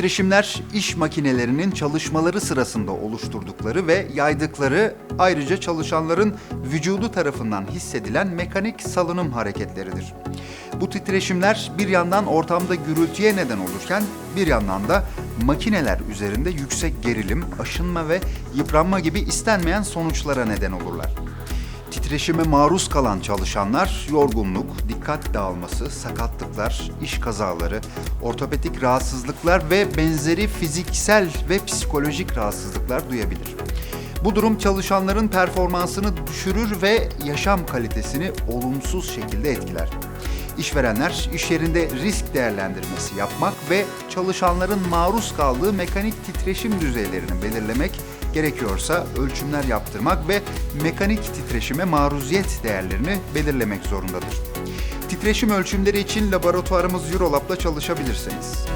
titreşimler iş makinelerinin çalışmaları sırasında oluşturdukları ve yaydıkları ayrıca çalışanların vücudu tarafından hissedilen mekanik salınım hareketleridir. Bu titreşimler bir yandan ortamda gürültüye neden olurken bir yandan da makineler üzerinde yüksek gerilim, aşınma ve yıpranma gibi istenmeyen sonuçlara neden olurlar. Titreşime maruz kalan çalışanlar yorgunluk, dikkat dağılması, sakatlıklar, iş kazaları, ortopedik rahatsızlıklar ve benzeri fiziksel ve psikolojik rahatsızlıklar duyabilir. Bu durum çalışanların performansını düşürür ve yaşam kalitesini olumsuz şekilde etkiler. İşverenler iş yerinde risk değerlendirmesi yapmak ve çalışanların maruz kaldığı mekanik titreşim düzeylerini belirlemek gerekiyorsa ölçümler yaptırmak ve mekanik titreşime maruziyet değerlerini belirlemek zorundadır. Titreşim ölçümleri için laboratuvarımız Eurolab'da çalışabilirsiniz.